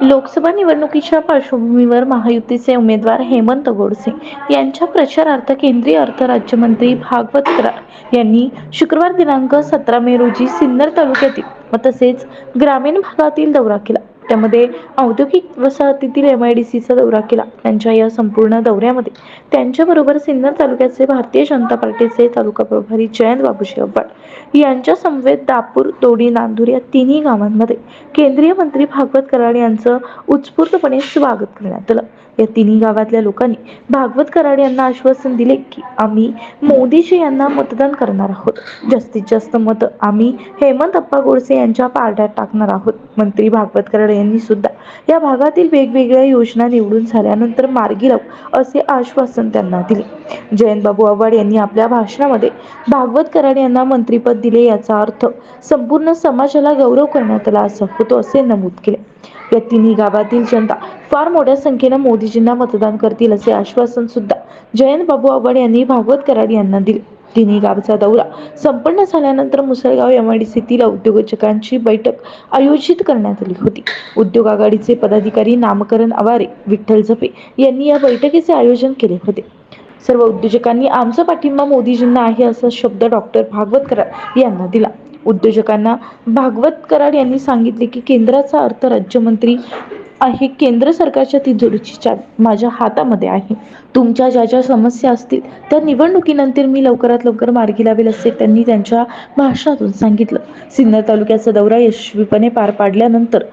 लोकसभा निवडणुकीच्या पार्श्वभूमीवर महायुतीचे उमेदवार हेमंत गोडसे यांच्या प्रचारार्थ केंद्रीय अर्थ राज्यमंत्री भागवत कराड यांनी शुक्रवार दिनांक सतरा मे रोजी सिन्नर तालुक्यातील व तसेच ग्रामीण भागातील दौरा केला. त्यामध्ये औद्योगिक वसाहतीतील एम आय डी सीचा दौरा केला. त्यांच्या या संपूर्ण दौऱ्यामध्ये त्यांच्याबरोबर सिन्नर तालुक्याचे भारतीय जनता पार्टीचे तालुका प्रभारी जयंत बाबू अब्बाड यांच्या समवेत दापूर, दोडी, नांदूर या तिन्ही गावांमध्ये केंद्रीय मंत्री भागवत कराड यांचं उत्स्फूर्तपणे स्वागत करण्यात आलं. या तिन्ही गावातल्या लोकांनी भागवत कराड यांना आश्वासन दिले की आम्ही मोदीजी यांना मतदान करणार आहोत. जास्तीत जास्त मत आम्ही हेमंत अप्पा गोडसे यांच्या पारड्यात टाकणार आहोत. मंत्री भागवत कराड यांनी सुद्धा या भागातील वेगवेगळ्या योजना निवडून झाल्यानंतर मार्गी लावू असे आश्वासन त्यांना दिले. जयंतबाबू आव्हाड यांनी आपल्या भाषणामध्ये भागवत कराड यांना मंत्रीपद दिले याचा अर्थ संपूर्ण समाजाला गौरव करण्यात आला असा होतो असे नमूद केले. या तिन्ही गावातील जनता फार मोठ्या संख्येनं मोदीजींना मतदान करतील असे आश्वासन सुद्धा जयंत बाबू आव्हाड यांनी भागवत कराड यांना दिले. तिन्ही गावचा दौरा संपन्न झाल्यानंतर मुसळगाव एमआयडीसीतील उद्योजकांची बैठक आयोजित करण्यात आली होती. उद्योग आघाडीचे पदाधिकारी नामकरण आवारे, विठ्ठल झपे यांनी या बैठकीचे आयोजन केले होते. सर्व उद्योजकांनी आमचा पाठिंबा मोदीजींना आहे असा शब्द डॉक्टर भागवत कराड यांना दिला. उद्योजकांना भागवत कराड यांनी सांगितले की केंद्राचा अर्थ राज्यमंत्री आहे केंद्र सरकारच्या तिजोरीची चावी माझ्या हातामध्ये आहे. तुमच्या ज्या ज्या समस्या असतील त्या निवडणुकीनंतर मी लवकरात लवकर मार्गी लावेल असे त्यांनी त्यांच्या भाषणातून सांगितलं. सिन्नर तालुक्याचा दौरा यशस्वीपणे पार पाडल्यानंतर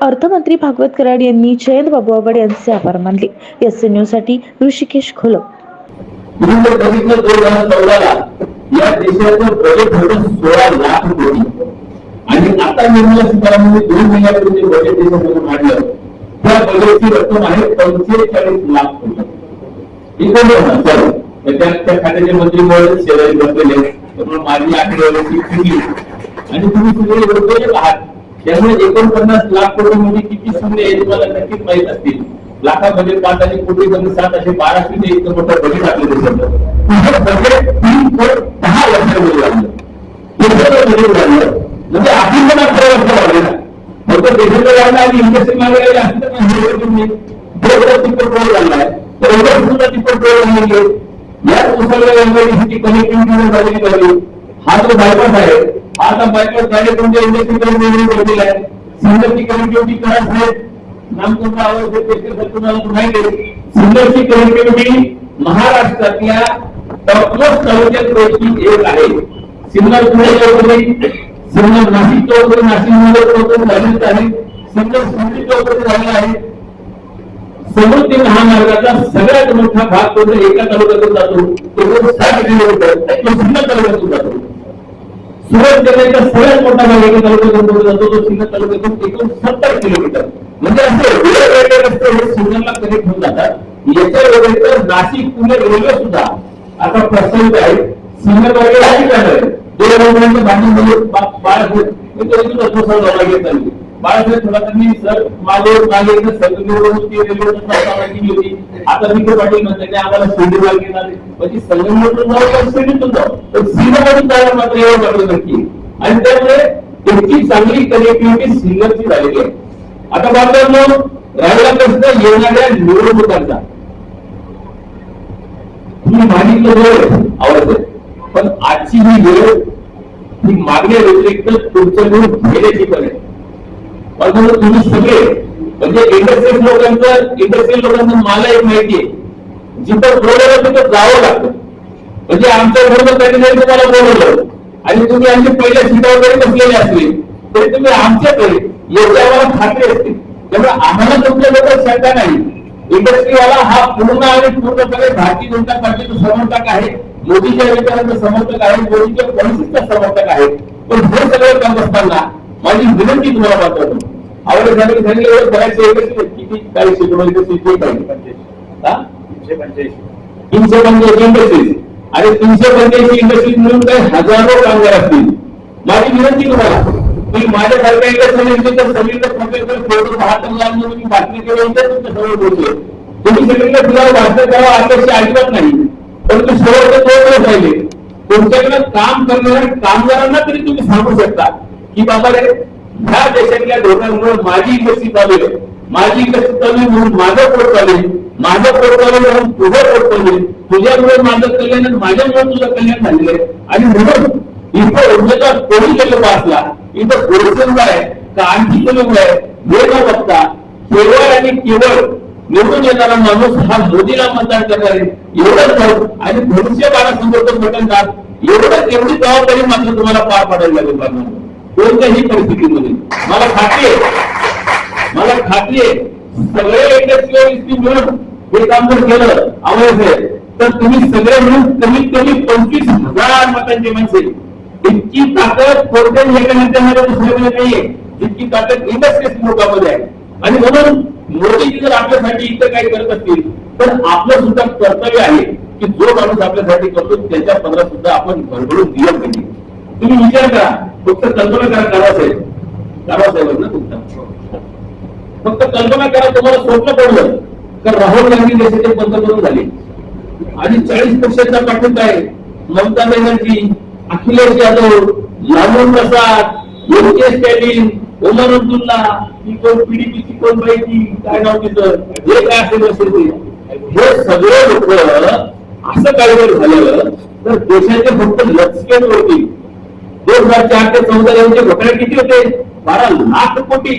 अर्थमंत्री भागवत कराड यांनी जयंत बाबू आव्हाड यांचे आभार मानले. एस एनसाठी ऋषिकेश खोल या देशाचं बजेट होतं सोळा लाख कोटी आणि आता निर्मला सीतारामन दोन महिन्यापूर्वी बजेट देशासमोर मांडलं त्या बजेटची रक्कम आहे पंचेचाळीस लाख रुपये. ही कोण त्या खात्याचे मंत्री महोदय शेजारी बसलेले. त्यामुळे माझी आकडेवारी चुकली आणि तुम्ही सगळे उद्योजक आहात त्यामुळे एकोणपन्नास लाख कोटी म्हणजे किती शून्य हे तुम्हाला नक्कीच माहीत असतील. लाखामध्ये पाच आणि कोटी कमी सात असे बारा शून्य इतकं मोठं बजेट आपलं देशाचं बजेट तीन कोट दहा वर्षामध्ये लागलं बजेट झालं म्हणजे आपण पण अकरा वर्ष लागले ना फक्त देशाचं लागलं आणि इंडस्ट्री मागे गेले असं तर नाही हे। तुम्ही दोन तिप्पट रोड झालाय तर एवढं सुद्धा तिप्पट रोड नाही याच मुसळल्या एमआयडीसीची कनेक्टिव्हिटी झालेली पाहिजे हा जो बायपास आहे हा आता बायपास झाले तुमच्या इंडस्ट्रीकडे निवडून ठेवलेला आहे सिंगलची कनेक्टिव्हिटी करा साहेब नाम तुमचा आवाज आहे ते तुम्हाला माहिती आहे सिंगलची कनेक्टिव्हिटी महाराष्ट्रातल्या टॉपमोस्ट तालुक्यापैकी एक आहे सिन्नर पुणे सिन्नर नाशिक चौधरी नाशिक मध्ये चौधरी झालेच आहे सिन्नर सांगली चौधरी झालेला आहे. समृद्धी महामार्गाचा सगळ्यात मोठा भाग तो एका तालुक्यातून जातो. तो साठ किलोमीटर. तो सिन्नर तालुक्यातून जातो. सुरत जिल्ह्याचा सगळ्यात मोठा भाग एका तालुक्यातून जातो. तो सिन्नर तालुक्यातून एकूण सत्तर किलोमीटर. म्हणजे असे वेगवेगळे रस्ते हे सिन्नरला कनेक्ट होऊन जातात. याच्या नाशिक, पुणे, रेल्वे सुद्धा आता प्रस्तावित आहे. सिन्नर जाणार आहे भांडण बाळासाहेब मी घेत आली. बाळासाहेब सर मागे मागे केली होती. आता विखे पाटील आम्हाला शिर्डी म्हणजे जाऊ शिर्डीतून जाऊ पण जायला मात्र एवढं वाटलं नक्की. आणि त्यामुळे इतकी चांगली कनेक्टिव्हिटी सिंगरची झालेली आहे. आता बाबा राहिला प्रश्न येणाऱ्या निवडणुकांचा. तुम्ही माहिती वेळ आवडते पण आजची ही वेळ ही मागण्या व्यतिरिक्त तुमच्याकडून घेण्याची पण आहे. म्हणून तुम्ही सगळे म्हणजे इंडस्ट्रीज लोकांचं इंडस्ट्रियल लोकांचं मला एक माहिती आहे. जिथं बोलवलं तिथं जावं लागतं. म्हणजे आमच्या बरोबर काही तुम्हाला बोलवलं. आणि तुम्ही आमच्या पहिल्या सीटावर जरी बसलेले असले तरी तुम्ही आमच्याकडे एवढ्या आम्हाला खात्री असते. त्यामुळे आम्हाला तुमच्याबद्दल शंका नाही. इंडस्ट्रीवाला हा पूर्ण आणि पूर्णपणे भारतीय जनता पार्टीचा समर्थक आहे. मोदीच्या विचारांचा समर्थक आहे मोदीच्या पॉलिसीचा समर्थक आहे पण हे सगळं करत असताना माझी विनंती तुम्हाला पाठवतो आवडे झाले सांगितलं बऱ्याचशे इंडस्ट्री किती काही पाहिजे हा? तीनशे पंच्याऐंशी इंडस्ट्रीज आणि तीनशे पंच्याऐंशी इंडस्ट्रीज मिळून काही हजारो कामगार असतील. माझी विनंती तुम्हाला की माझ्यासारख्या इंडस्ट्री तर सगळीकडे प्रोफेसर फोटो म्हणून मी बातमी केली तर तुमच्यासमोर बोलतोय. तुम्ही सगळीकडे फिरावं भाषण करावं अपेक्षा अजिबात नाही. परंतु शेवटचे दोन दिवस राहिले. तुमच्याकडे काम करणाऱ्या कामगारांना तरी तुम्ही सांगू शकता की बाबा रे ह्या देशातल्या धोरणांमुळे माझी इंडस्ट्री चालेल माझी इंडस्ट्री चालू म्हणून माझं पोट चालेल माझं पोट चालेल म्हणून तुझं पोट चालेल तुझ्यामुळे माझं कल्याण आणि माझ्यामुळे तुझं कल्याण झालेलं आहे. आणि म्हणून इथं उद्योगात कोणी केलं असला इथं गोडचंद आहे का आणखी कोणी आहे? हे न बघता केवळ आणि केवळ निवडून येणारा माणूस हा मोदीला मतदान करणार आहे एवढंच नाही आणि भविष्य बाळासमोरचं मतदार एवढं एवढी जबाबदारी मात्र तुम्हाला पार पाडायला लागेल बाळांनो. कोणत्याही परिस्थितीमध्ये. मला खात्री आहे. मला खात्री आहे. सगळे इंडस्ट्रियल मिळून हे काम जर केलं आवश्यक तर तुम्ही सगळे मिळून कमीत कमी पंचवीस हजार मतांची माणसे इतकी ताकद कोणत्याही एका नेत्यामध्ये दुसऱ्यामध्ये नाहीये. इतकी ताकद इंडस्ट्रीज लोकांमध्ये आहे. आणि म्हणून मोदीजी जर आपल्यासाठी इथं काही करत असतील तर आपलं सुद्धा कर्तव्य आहे की जो माणूस आपल्यासाठी करतो त्याच्या पदरात सुद्धा आपण भरभरून दिलं पाहिजे तुम्ही विचार करा फक्त कल्पना करा करा साहेब साहेब ना तुमचा. फक्त कल्पना करा तुम्हाला स्वप्न पडलं. तर राहुल गांधी देशाचे पंतप्रधान झाले. आणि चाळीस पक्षांचा पाठिंबा आहे. ममता बॅनर्जी अखिलेश यादव लालू प्रसाद योगेश स्टॅलिन ओमर अब्दुल्ला ही कोण पीडीपीची कोण बाईची काय नाव तिथं जे काय असेल असेल ते? हे सगळे लोक असं काही जर झालं तर देशाचे फक्त लचकेच होतील दोन हजार चार ते चौदा यांचे घोटाळे किती होते? बारा लाख कोटी.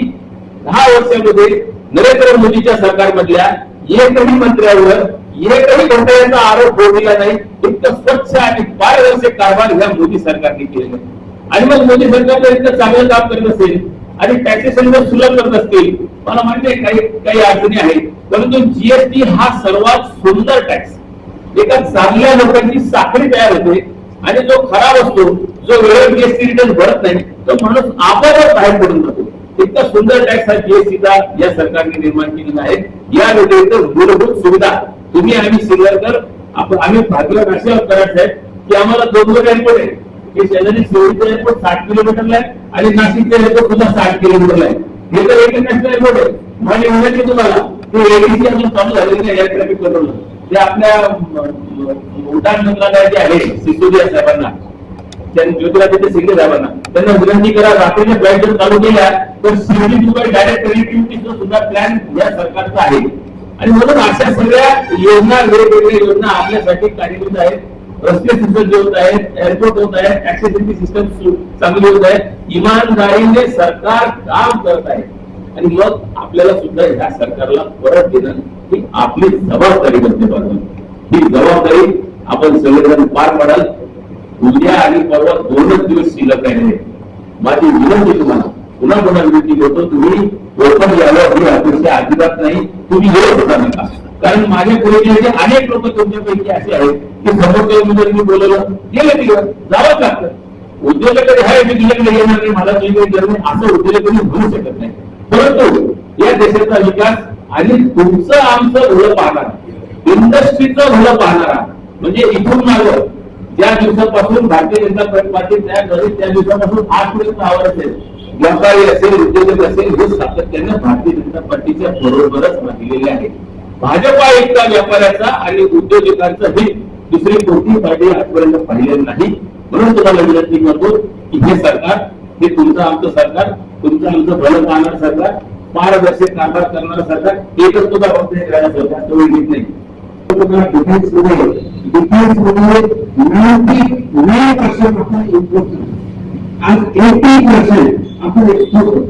दहा वर्षामध्ये नरेंद्र मोदीच्या सरकारमधल्या एकही मंत्र्यावर एकही घोटाळ्याचा आरोप होऊ नाही. इतकं स्वच्छ आणि पारदर्शक कारभार ह्या मोदी सरकारने केलेला आहे. आणि मग मोदी सरकार जर इतकं चांगलं काम करत असेल आणि टॅक्सेशन जर सुलभ करत असतील मला माहिती आहे काही काही अडचणी आहेत. परंतु जीएसटी हा सर्वात सुंदर टॅक्स एका चांगल्या लोकांची साखळी तयार होते आणि जो खराब असतो जो वेळेवर जीएसटी रिटर्न भरत नाही तो माणूस आपोआप बाहेर पडून जातो. इतका सुंदर टॅक्स हा जीएसटीचा या सरकारने निर्माण केलेला आहे. या व्यतिरिक्त मूलभूत सुविधा तुम्ही आम्ही सिल्वरकर आपण आम्ही भाग्यवान असे करायचं आहे की आम्हाला दोन दोन पडेल हे शेजारी शिवडीचं एअरपोर्ट साठ किलोमीटरला आहे आणि नाशिकचं एअरपोर्ट सुद्धा साठ किलोमीटरला आहे. हे तर इंटरनॅशनल एअरपोर्ट आहे. माझी विनंती तुम्हाला ते एडीसी अजून चालू झालेली नाही एअर ट्रॅफिक कंट्रोल ते आपल्या उड्डाण मंत्रालय जे आहे सिसोदिया साहेबांना ज्योतिरादित्य शिंदे साहेबांना त्यांना विनंती करा रात्रीच्या फ्लाईट जर चालू केल्या तर शिर्डी दुबई डायरेक्ट कनेक्टिव्हिटीचा सुद्धा प्लॅन या सरकारचा आहे. आणि म्हणून अशा सगळ्या योजना वेगवेगळ्या योजना आपल्यासाठी कार्यरत आहेत. रस्ते सुसज्ज होत आहेत एअरपोर्ट होत आहेत ऍक्सेसिबिलिटी सिस्टम चांगली होत आहे इमानदारीने सरकार काम करत आहे. आणि मग आपल्याला सुद्धा ह्या सरकारला परत देणं ही आपली जबाबदारी बनते बाजूला ही जबाबदारी आपण सगळेजण पार पडाल. उद्या आणि परवा दोनच दिवस शिल्लक राहिले माझी विनंती तुम्हाला पुन्हा पुन्हा विनंती करतो तुम्ही ओपन यावं ही अपेक्षा अजिबात नाही. तुम्ही येऊ होता नका. कारण माझ्या पुढे अनेक लोक तुमच्यापैकी असे आहेत की समोरच्या मी बोलवलं गेलं तिकडं. जावंच लागतं. उद्योजकडे आहे मी तुझ्याकडे येणार नाही. मला तुझ्याकडे गरज नाही. असं उद्योजकांनी म्हणू शकत नाही. परंतु या देशाचा विकास आणि तुमचं आमचं भलं पाहणार इंडस्ट्रीचं भलं पाहणारा म्हणजे इथून मागं ज्या दिवसापासून भारतीय जनता पार्टी तयार झाली त्या दिवसापासून आजपर्यंत आवड असेल व्यापारी असेल उद्योजक असेल हे सातत्यानं भारतीय जनता पार्टीच्या बरोबरच राहिलेले आहे. भाजपा एकता व्यापाऱ्याचा आणि उद्योजकांचा हे दुसरी कोणतीही पार्टी आजपर्यंत पाहिलेलं नाही. म्हणून तुम्हाला विनंती करतो की हे सरकार हे तुमचं आमचं सरकार तुमचं आमचं भलं पाहणार सरकार पारदर्शक कारभार करणारं सरकार एकच तुझा फक्त हे करायला सरकार तो घेत नाही. डिफेन्समध्ये डिफेन्समध्ये नाईन्टी पर्सेंट आपण इम्पोर्ट करतो आज एटी पर्सेंट आपण एक्सपोर्ट करतो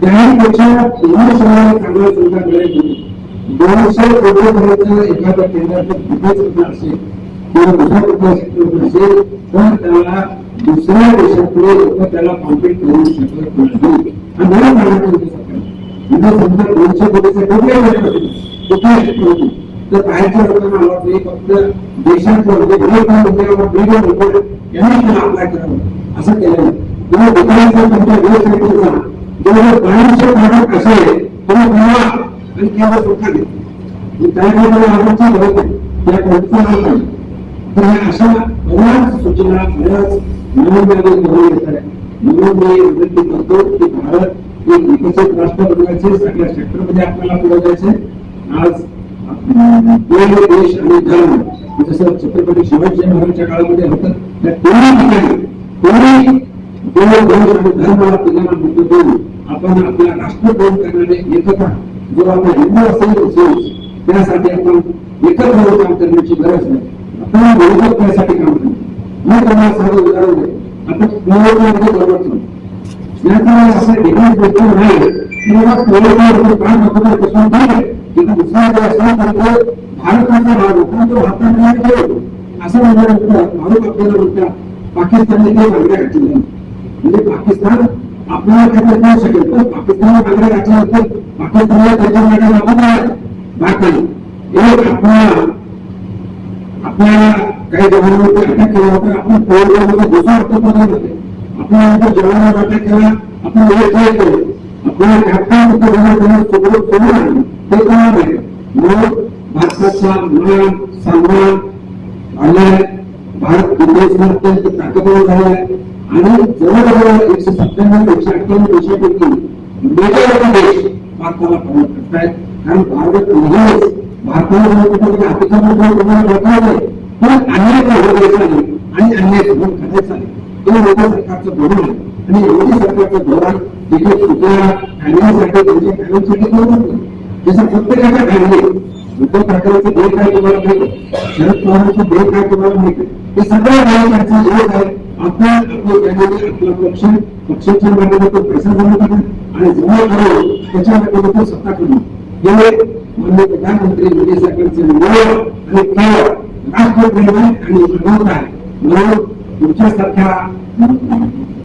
त्याही पेक्षा समाजाला चांगला सुविधा मिळेल होती दोनशे कोटीपर्यंत एखाद्या केंद्राचं असेल किंवा दुसऱ्या कुठल्या सेक्टर असेल तर त्याला दुसऱ्या देशातले लोक त्याला कॉम्पिट करू शकत नाही. आणि मला म्हणायचं होतं म्हणजे समजा दोनशे कोटीचे कुठल्या गोष्टी कुठल्या होती तर बाहेरच्या लोकांना मला वाटतं फक्त देशात म्हणजे विवेकानंद उद्योगावर बिलियन रुपये यांना त्याला अप्लाय करावं. असं केलं नाही. तुम्ही दुकानाचा तुमच्या रिअल सेक्टरचा बाहेरचे प्रॉडक्ट असेल आणि केवळ सुद्धा घ्या काही लोकांना आवडची गरज नाही. त्या कोणत्या नाही तर ह्या अशा बऱ्याच सूचना बऱ्याच नवीन नवीन येत आहेत म्हणून विनंती करतो की भारत एक विकसित राष्ट्र बनवायचे सगळ्या सेक्टरमध्ये आपल्याला पुढे जायचे. आज वेळ देश आणि धर्म म्हणजे जसं छत्रपती शिवाजी महाराजांच्या काळामध्ये होतं. त्या तेवढ्या ठिकाणी तेवढी देव धर्म आणि धर्माला पिल्लांना मुद्दे देऊन आपण आपल्या राष्ट्र करणारे एकता जो आपला हिंदू असेल असेल त्यासाठी आपण एकत्र होऊन काम करण्याची गरज नाही. आपण त्यासाठी काम करतो. मी तुम्हाला सर्व उदाहरण देतो. आता बरोबर असं नाही की बाबा काम नाही. दुसरा असला तर भारताचा भाग होता तो भारताने असं आपल्याला म्हणतात पाकिस्तानने मागण्या म्हणजे पाकिस्तान आपल्याला काहीतरी करू शकेल. पण पाकिस्तानला मागण्या घातल्यानंतर पाकिस्तानला त्याच्यामागे लागत नाही. भारताने एक आपल्याला आपल्याला काही जवानांवरती अटॅक केला होता आपण कोविडमध्ये घुसून अटक होते आपल्यानंतर जवानावर अटॅक केला आपण वेळ काय केलं? आपल्याला कॅप्टन सोबत सोडून आणलं ते कोणा नाही मग भारताचा मान सन्मान आलाय भारत विदेश अत्यंत ताकदवर झालाय आणि जवळजवळ एकशे सत्त्याण्णव एकशे अठ्ठ्याण्णव देशापैकी मेजॉरिटी देश भारताला प्रमोट करतायत कारण भारत नेहमीच भारताला जर कुठे अतिक्रमण तुम्हाला भेटणार पण अन्याय होऊ नाही आणि अन्याय धोरण करायचा नाही हे मोदी सरकारचं धोरण आहे. आणि मोदी सरकारचं धोरण देखील कुठल्या फॅमिलीसाठी त्यांच्या फॅमिलीसाठी करू नये जसं प्रत्येकाच्या फॅमिली उद्धव ठाकरेचं देय काय तुम्हाला माहिती शरद पवारांचं देय काय तुम्हाला माहिती हे सगळ्या नायकांचं योग आहे पैसा जमा करणं आणि जमा करून त्याच्या माध्यमातून सत्ता करणं हे माननीय प्रधानमंत्री मोदी सरकारचे आणि केवळ राष्ट्रप्रेम आहे आणि प्रबोध आहे म्हणून तुमच्यासारख्या